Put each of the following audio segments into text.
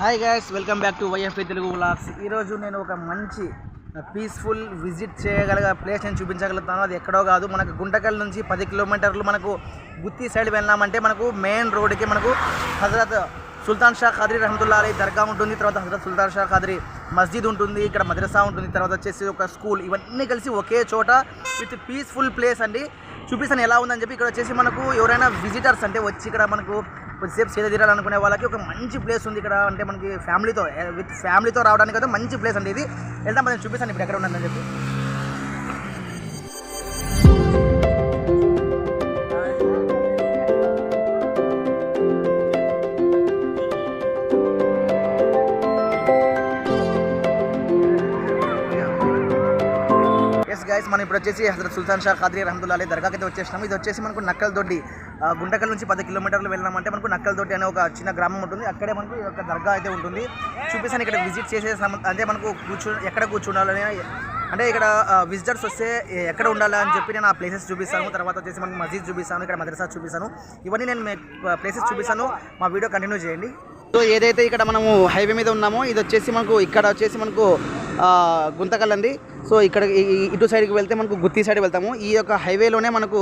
Hi guys welcome back to YFI Telugu vlogs ఈరోజు నేను ఒక మంచి పీస్ఫుల్ విజిట్ చేయగల ప్లేస్ నేను చూపించగలుగుతాను. అది ఎక్కడో కాదు. మనకు గుంటకల్ నుంచి పది కిలోమీటర్లు మనకు గుత్తి సైడ్ వెళ్ళామంటే మనకు మెయిన్ రోడ్కి మనకు హజరత్ సుల్తాన్ షా ఖాద్రీ రహమతుల్లా అలీ దర్గా ఉంటుంది. తర్వాత హజరత్ సుల్తాన్ షా ఖాద్రీ మస్జిద్ ఉంటుంది. ఇక్కడ మద్రసా ఉంటుంది. తర్వాత వచ్చేసి ఒక స్కూల్ ఇవన్నీ కలిసి ఒకే చోట విత్ పీస్ఫుల్ ప్లేస్ అండి. చూపిస్తాను ఎలా ఉందని చెప్పి ఇక్కడ వచ్చేసి మనకు ఎవరైనా విజిటర్స్ అంటే వచ్చి ఇక్కడ మనకు కొద్దిసేపు సీత తీరాలనుకునే వాళ్ళకి ఒక మంచి ప్లేస్ ఉంది ఇక్కడ. అంటే మనకి ఫ్యామిలీతో విత్ ఫ్యామిలీతో రావడానికి అయితే మంచి ప్లేస్ అండి ఇది. వెళ్దాం మనం చూపిస్తాను ఇప్పుడు ఎక్కడ ఉన్నదని చెప్పి. ఎస్ గైస్ మనం ఇప్పుడు వచ్చేసి హజరత్ సుల్తాన్ షా ఖాద్రీ రహమదుల్లా అలీ దర్గాకి అయితే వచ్చేసినాం ఇది వచ్చేసి మనకు నక్కల దొడ్డి. గుంటకల్ నుంచి పది కిలోమీటర్లు వెళ్ళామంటే మనకు నక్కలతోటి అనే ఒక చిన్న గ్రామం ఉంటుంది. అక్కడే మనకు ఒక దర్గా అయితే ఉంటుంది. చూపిస్తాను ఇక్కడ విజిట్ చేసే అంటే మనకు కూర్చో ఎక్కడ కూర్చుండాలని అంటే ఇక్కడ విజిటర్స్ వస్తే ఎక్కడ ఉండాలి అని చెప్పి నేను ఆ ప్లేసెస్ చూపిస్తాను. తర్వాత వచ్చేసి మనకు మస్జిద్ చూపిస్తాను ఇక్కడ మద్రసా చూపిస్తాను. ఇవన్నీ నేను ప్లేసెస్ చూపిస్తాను. మా వీడియో కంటిన్యూ చేయండి. సో ఏదైతే ఇక్కడ మనము హైవే మీద ఉన్నామో ఇది వచ్చేసి మనకు ఇక్కడ వచ్చేసి మనకు గుంతకల్ అండి. సో ఇక్కడ ఇటు సైడ్కి వెళ్తే మనకు గుత్తి సైడ్ వెళ్తాము. ఈ యొక్క హైవేలోనే మనకు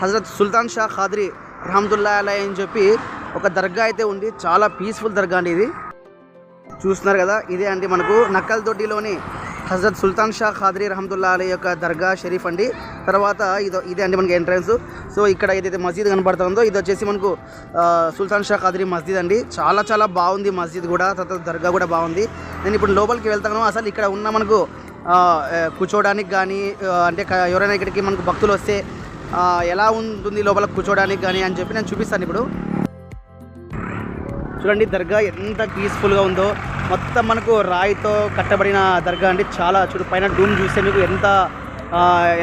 హజరత్ సుల్తాన్ షా ఖాద్రి రహమదుల్లా అలై అని చెప్పి ఒక దర్గా అయితే ఉంది. చాలా పీస్ఫుల్ దర్గా అండి ఇది. చూస్తున్నారు కదా ఇదే అండి మనకు నక్కల్ దొడ్డిలోని హజరత్ సుల్తాన్ షా ఖాద్రీ రహమదుల్లా అలీ యొక్క దర్గా షరీఫ్ అండి. తర్వాత ఇదో ఇదే అండి మనకి ఎంట్రన్స్ సో ఇక్కడ ఏదైతే మస్జిద్ కనబడుతుందో ఇది వచ్చేసి మనకు సుల్తాన్ షా ఖాద్రీ మస్జిద్ అండి. చాలా చాలా బాగుంది మస్జిద్ కూడా తర్వాత దర్గా కూడా బాగుంది. నేను ఇప్పుడు లోపలికి వెళ్తాను. అసలు ఇక్కడ ఉన్న మనకు కూర్చోవడానికి కానీ అంటే ఎవరైనా ఇక్కడికి మనకు భక్తులు వస్తే ఎలా ఉంటుంది లోపల కూర్చోవడానికి కానీ అని చెప్పి నేను చూపిస్తాను ఇప్పుడు. చూడండి దర్గా ఎంత పీస్ఫుల్గా ఉందో. మొత్తం మనకు రాయితో కట్టబడిన దర్గా అండి. చాలా చూడు పైన డూమ్ చూస్తే మీకు ఎంత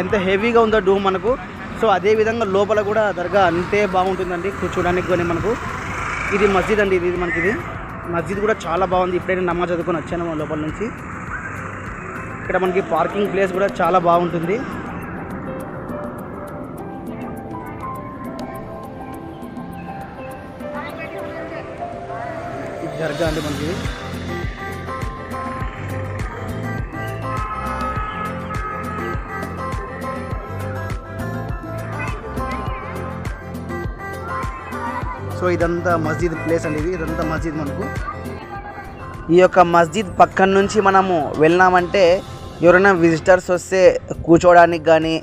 ఎంత హెవీగా ఉందో డూమ్ మనకు. సో అదే విధంగా లోపల కూడా దర్గా అంతే బాగుంటుందండి కూర్చోడానికి కానీ మనకు. ఇది మస్జిద్ అండి ఇది మనకి ఇది. మస్జిద్ కూడా చాలా బాగుంది. ఇప్పుడైనా నేను నమాజ్ చదువుకొని వచ్చాను లోపల నుంచి. ఇక్కడ మనకి పార్కింగ్ ప్లేస్ కూడా చాలా బాగుంటుంది. దర్గా అండి మనకి సో ఇదంతా మస్జిద్ ప్లేస్ అండి ఇది. ఇదంతా మస్జిద్ మనకు. ఈ యొక్క మస్జిద్ పక్కన నుంచి మనము వెళ్ళినామంటే ఎవరైనా విజిటర్స్ వస్తే కూర్చోవడానికి కానీ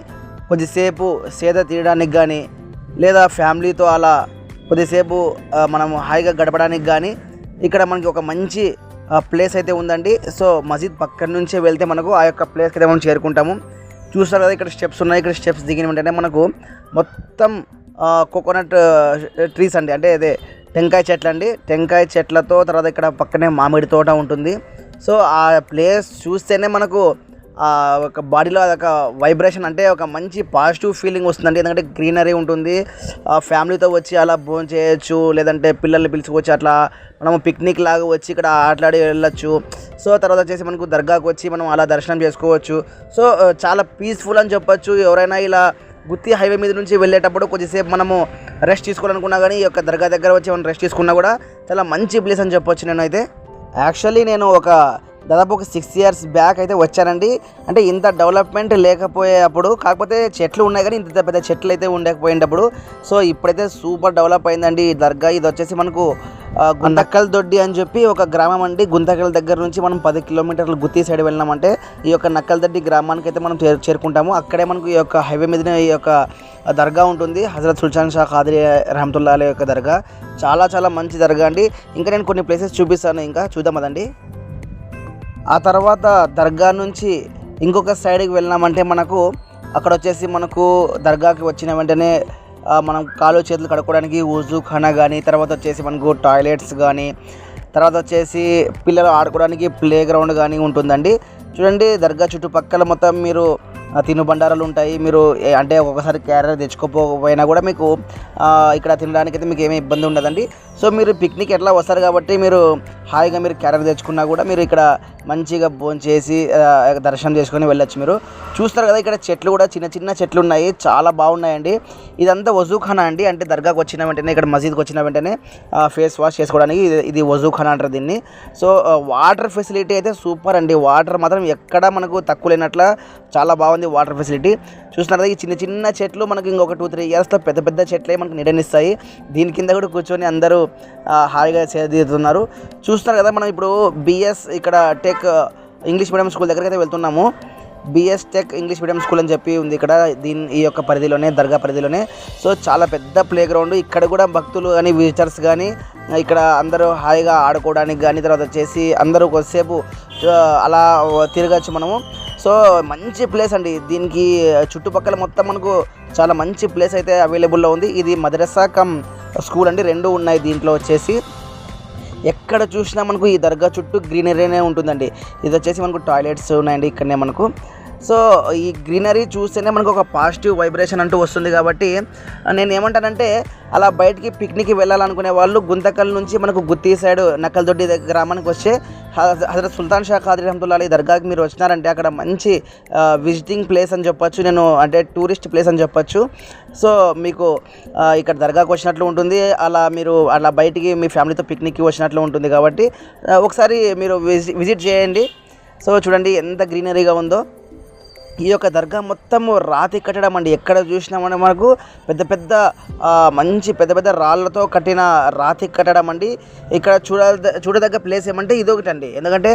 కొద్దిసేపు సేద తీయడానికి కానీ లేదా ఫ్యామిలీతో అలా కొద్దిసేపు మనము హాయిగా గడపడానికి కానీ ఇక్కడ మనకి ఒక మంచి ప్లేస్ అయితే ఉందండి. సో మసీద్ పక్కన నుంచే వెళ్తే మనకు ఆ యొక్క ప్లేస్కి అయితే మనం చేరుకుంటాము. చూస్తారు కదా ఇక్కడ స్టెప్స్ ఉన్నాయి ఇక్కడ స్టెప్స్ దిగిన వెంటనే మనకు మొత్తం కోకోనట్ ట్రీస్ అండి. అంటే అదే టెంకాయ చెట్లు అండి. టెంకాయ చెట్లతో తర్వాత ఇక్కడ పక్కనే మామిడి తోట ఉంటుంది. సో ఆ ప్లేస్ చూస్తేనే మనకు ఒక బాడీలో అదొక వైబ్రేషన్ అంటే ఒక మంచి పాజిటివ్ ఫీలింగ్ వస్తుందండి. ఎందుకంటే గ్రీనరీ ఉంటుంది. ఆ ఫ్యామిలీతో వచ్చి అలా భోజనం చేయొచ్చు. లేదంటే పిల్లల్ని పిలుచుకోవచ్చు అట్లా మనం పిక్నిక్ లాగా వచ్చి ఇక్కడ ఆటలాడి వెళ్ళొచ్చు. సో తర్వాత వచ్చేసి మనకు దర్గాకు వచ్చి మనం అలా దర్శనం చేసుకోవచ్చు. సో చాలా పీస్ఫుల్ అని చెప్పొచ్చు. ఎవరైనా ఇలా గుత్తి హైవే మీద నుంచి వెళ్ళేటప్పుడు కొద్దిసేపు మనము రెస్ట్ తీసుకోవాలనుకున్నా కానీ ఈ యొక్క దర్గా దగ్గర వచ్చి మనం రెస్ట్ తీసుకున్నా కూడా చాలా మంచి ప్లేస్ అని చెప్పొచ్చు నేను అయితే యాక్చువల్లీ నేను ఒక దాదాపు ఒక సిక్స్ ఇయర్స్ బ్యాక్ అయితే వచ్చానండి. అంటే ఇంత డెవలప్మెంట్ లేకపోయేటప్పుడు కాకపోతే చెట్లు ఉన్నాయి కానీ ఇంత పెద్ద చెట్లు అయితే ఉండకపోయినప్పుడు సో ఇప్పుడైతే సూపర్ డెవలప్ అయిందండి. ఈ దర్గా ఇది వచ్చేసి మనకు గుంతకల్ దొడ్డి అని చెప్పి ఒక గ్రామం అండి. గుంతకల్ దగ్గర నుంచి మనం పది కిలోమీటర్లు గుత్తి సైడ్ వెళ్ళినామంటే ఈ యొక్క నక్కల్ దొడ్డి గ్రామానికి అయితే మనం చేరుకుంటాము. అక్కడే మనకు ఈ యొక్క హైవే మీదనే ఈ యొక్క దర్గా ఉంటుంది. హజరత్ సుల్తాన్ షా ఖాద్రీ రహమతుల్లా యొక్క దర్గా. చాలా చాలా మంచి దర్గా అండి. ఇంకా నేను కొన్ని ప్లేసెస్ చూపిస్తాను ఇంకా. చూద్దాం అదండి ఆ తర్వాత దర్గా నుంచి ఇంకొక సైడ్కి వెళ్ళినామంటే మనకు అక్కడ వచ్చేసి మనకు దర్గాకి వచ్చిన వెంటనే మనం కాలు చేతులు కడుక్కోవడానికి ఉజు ఖానా కానీ తర్వాత వచ్చేసి మనకు టాయిలెట్స్ కానీ తర్వాత వచ్చేసి పిల్లలు ఆడుకోవడానికి ప్లే గ్రౌండ్ కానీ ఉంటుందండి. చూడండి దర్గా చుట్టుపక్కల మొత్తం మీరు తినుబండారాలు ఉంటాయి. మీరు అంటే ఒక్కొక్కసారి క్యారియర్ తెచ్చుకోకపోయినా కూడా మీకు ఇక్కడ తినడానికి అయితే మీకు ఏమీ ఇబ్బంది ఉండదండి. సో మీరు పిక్నిక్ ఎట్లా వస్తారు కాబట్టి మీరు హాయిగా మీరు క్యారియర్ తెచ్చుకున్నా కూడా మీరు ఇక్కడ మంచిగా భోంచేసి దర్శనం చేసుకొని వెళ్ళొచ్చు మీరు. చూస్తారు కదా ఇక్కడ చెట్లు కూడా చిన్న చిన్న చెట్లు ఉన్నాయి. చాలా బాగున్నాయండి. ఇదంతా వజూఖానా అండి. అంటే దర్గాకు వచ్చిన వెంటనే ఇక్కడ మసీద్కి వచ్చిన వెంటనే ఫేస్ వాష్ చేసుకోవడానికి ఇది ఇది వజూఖానా అంటారు దీన్ని. సో వాటర్ ఫెసిలిటీ అయితే సూపర్ అండి. వాటర్ మాత్రం ఎక్కడ మనకు తక్కువ లేనట్ల చాలా బాగుంది. Water facility. చూస్తున్నారు ఈ చిన్న చిన్న చెట్లు మనకి ఇంకొక టూ త్రీ ఇయర్స్లో పెద్ద పెద్ద చెట్లే మనకు నిడనిస్తాయి. దీని కింద కూడా కూర్చొని అందరూ హాయిగా చేరుతున్నారు చూస్తున్నారు కదా మనం ఇప్పుడు బిఎస్ ఇక్కడ టెక్ ఇంగ్లీష్ మీడియం స్కూల్ దగ్గరికి అయితే వెళ్తున్నాము. BS tech English medium school అని చెప్పి ఉంది ఇక్కడ దీని ఈ యొక్క పరిధిలోనే దర్గా పరిధిలోనే. సో చాలా పెద్ద ప్లే గ్రౌండ్ ఇక్కడ కూడా భక్తులు కానీ విజిటర్స్ కానీ ఇక్కడ అందరూ హాయిగా ఆడుకోవడానికి కానీ తర్వాత వచ్చేసి అందరూ కొద్దిసేపు అలా తిరగచ్చు మనము. సో మంచి ప్లేస్ అండి. దీనికి చుట్టుపక్కల మొత్తం మనకు చాలా మంచి ప్లేస్ అయితే అవైలబుల్లో ఉంది. ఇది మదరసా కమ్ స్కూల్ అండి. రెండు ఉన్నాయి దీంట్లో వచ్చేసి. ఎక్కడ చూసినా మనకు ఈ దర్గా చుట్టూ గ్రీనరీనే ఉంటుందండి. ఇది వచ్చేసి మనకు టాయిలెట్స్ ఉన్నాయండి. ఇక్కడనే మనకు. సో ఈ గ్రీనరీ చూస్తేనే మనకు ఒక పాజిటివ్ వైబ్రేషన్ అంటూ వస్తుంది కాబట్టి నేను ఏమంటానంటే అలా బయటికి పిక్నిక్కి వెళ్ళాలనుకునే వాళ్ళు గుంతకల్ నుంచి మనకు గుత్తి సైడ్ నక్కలదొడ్డి దగ్గర గ్రామానికి వచ్చే హజరత్ సుల్తాన్ షా ఖాదీ రహమతుల్లా దర్గాకి మీరు వచ్చినారంటే అక్కడ మంచి విజిటింగ్ ప్లేస్ అని చెప్పొచ్చు నేను అంటే టూరిస్ట్ ప్లేస్ అని చెప్పొచ్చు. సో మీకు ఇక్కడ దర్గాకి వచ్చినట్లు ఉంటుంది అలా మీరు అలా బయటికి మీ ఫ్యామిలీతో పిక్నిక్కి వచ్చినట్లు ఉంటుంది కాబట్టి ఒకసారి మీరు విజి విజిట్ చేయండి. సో చూడండి ఎంత గ్రీనరీగా ఉందో. ఈ యొక్క దర్గా మొత్తము రాతి కట్టడం అండి. ఎక్కడ చూసినామని మనకు పెద్ద పెద్ద మంచి పెద్ద పెద్ద రాళ్ళతో కట్టిన రాతి కట్టడం అండి. ఇక్కడ చూడ చూడదగ్గ ప్లేస్ ఏమంటే ఇది ఒకటి అండి ఎందుకంటే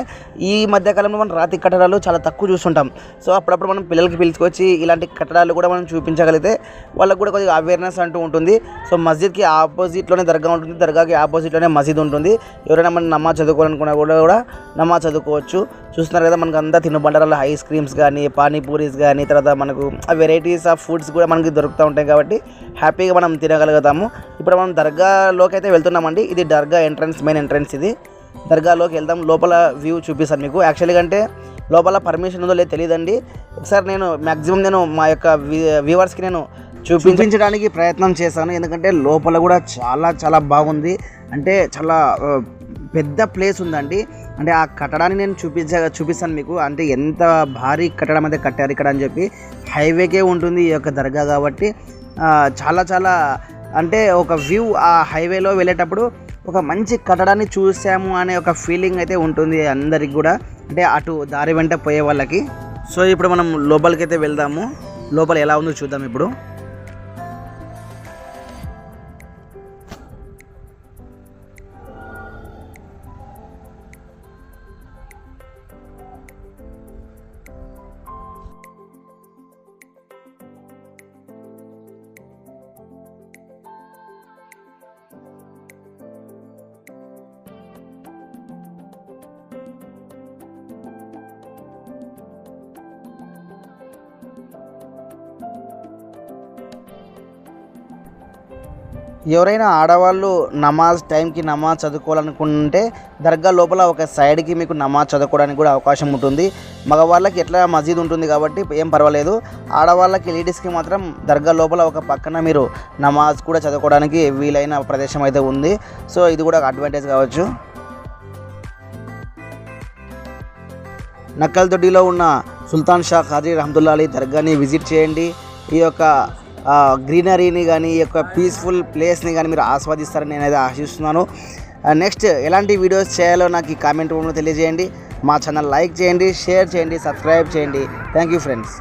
ఈ మధ్యకాలంలో మనం రాతి కట్టడాలు చాలా తక్కువ చూస్తుంటాం. సో అప్పుడప్పుడు మనం పిల్లలకి పిలుచుకొచ్చి ఇలాంటి కట్టడాలు కూడా మనం చూపించగలిగితే వాళ్ళకు కూడా కొద్దిగా అవేర్నెస్ అంటూ ఉంటుంది. సో మస్జిద్కి ఆపోజిట్లోనే దర్గా ఉంటుంది. దర్గాకి ఆపోజిట్లోనే మస్జిద్ ఉంటుంది. ఎవరైనా మనం నమాజ్ చదువుకోవాలనుకున్నా కూడా కూడా నమాజ్ చదువుకోవచ్చు. చూస్తున్నారు కదా మనకు అంతా తినుబండరాలు ఐస్ క్రీమ్స్ కానీ పానీపూరీస్ కానీ తర్వాత మనకు వెరైటీస్ ఆఫ్ ఫుడ్స్ కూడా మనకి దొరుకుతూ ఉంటాయి కాబట్టి హ్యాపీగా మనం తినగలుగుతాము. ఇప్పుడు మనం దర్గాలోకి అయితే వెళ్తున్నామండి. ఇది దర్గా ఎంట్రన్స్ మెయిన్ ఎంట్రన్స్ ఇది. దర్గాలోకి వెళ్దాం. లోపల వ్యూ చూపిస్తాను మీకు. యాక్చువల్గా అంటే లోపల పర్మిషన్ ఉందో లేదో తెలియదండి ఒకసారి నేను మ్యాక్సిమం నేను మా యొక్క వ్యూవర్స్కి నేను చూపించడానికి ప్రయత్నం చేశాను. ఎందుకంటే లోపల కూడా చాలా చాలా బాగుంది. అంటే చాలా పెద్ద ప్లేస్ ఉందండి. అంటే ఆ కట్టడాన్ని నేను చూపించ చూపిస్తాను మీకు. అంటే ఎంత భారీ కట్టడం అయితే కట్టారు ఇక్కడ అని చెప్పి. హైవేకే ఉంటుంది ఈ యొక్క దర్గా కాబట్టి. చాలా చాలా అంటే ఒక వ్యూ ఆ హైవేలో వెళ్ళేటప్పుడు ఒక మంచి కట్టడాన్ని చూసాము అనే ఒక ఫీలింగ్ అయితే ఉంటుంది అందరికి కూడా. అంటే అటు దారి వెంట పోయే వాళ్ళకి. సో ఇప్పుడు మనం లోపలికి అయితే వెళ్దాము. లోపల ఎలా ఉందో చూద్దాం ఇప్పుడు. ఎవరైనా ఆడవాళ్ళు నమాజ్ టైంకి నమాజ్ చదువుకోవాలనుకుంటే దర్గా లోపల ఒక సైడ్కి మీకు నమాజ్ చదువుకోవడానికి కూడా అవకాశం ఉంటుంది. మగవాళ్ళకి ఎట్లా మసీద్ ఉంటుంది కాబట్టి ఏం పర్వాలేదు. ఆడవాళ్ళకి లేడీస్కి మాత్రం దర్గా లోపల ఒక పక్కన మీరు నమాజ్ కూడా చదువుకోవడానికి వీలైన ప్రదేశం అయితే ఉంది. సో ఇది కూడా ఒక అడ్వాంటేజ్ కావచ్చు. నక్కల్దొడ్డిలో ఉన్న సుల్తాన్ షా ఖాదీ రహమతుల్లా అలీ దర్గాని విజిట్ చేయండి. ఈ యొక్క గ్రీనరీని కానీ ఈ యొక్క పీస్ఫుల్ ప్లేస్ని కానీ మీరు ఆస్వాదిస్తారని నేనైతే ఆశిస్తున్నాను. నెక్స్ట్ ఎలాంటి వీడియోస్ చేయాలో నాకు ఈ కామెంట్ రూమ్లో తెలియజేయండి. మా ఛానల్ లైక్ చేయండి షేర్ చేయండి సబ్స్క్రైబ్ చేయండి. Thank you friends